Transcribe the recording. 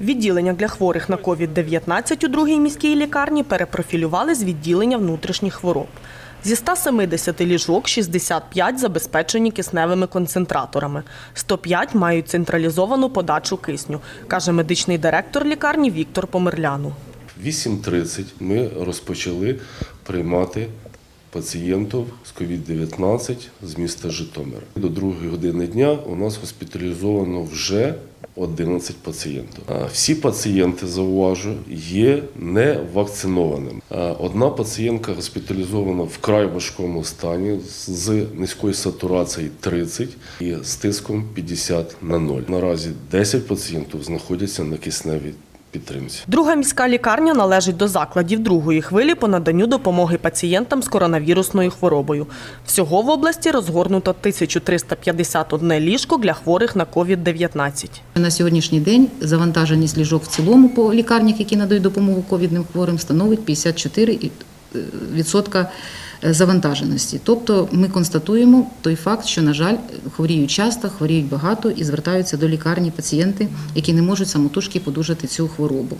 Відділення для хворих на COVID-19 у другій міській лікарні перепрофілювали з відділення внутрішніх хвороб. Зі 170 ліжок 65 забезпечені кисневими концентраторами, 105 мають централізовану подачу кисню, каже медичний директор лікарні Віктор Померляну. В 8.30 ми розпочали приймати пацієнтів з COVID-19 з міста Житомира. До другої години дня у нас госпіталізовано вже 11 пацієнтів. Всі пацієнти, зауважу, є не вакцинованими. Одна пацієнтка госпіталізована в край важкому стані з низькою сатурацією 30 і з тиском 50 на 0. Наразі 10 пацієнтів знаходяться на кисневій підтримці. Друга міська лікарня належить до закладів другої хвилі по наданню допомоги пацієнтам з коронавірусною хворобою. Всього в області розгорнуто 1351 ліжко для хворих на COVID-19. На сьогоднішній день завантаженість ліжок в цілому по лікарнях, які надають допомогу ковідним хворим, становить 54% завантаженості. Тобто ми констатуємо той факт, що, на жаль, хворіють часто, хворіють багато і звертаються до лікарні пацієнти, які не можуть самотужки подужати цю хворобу.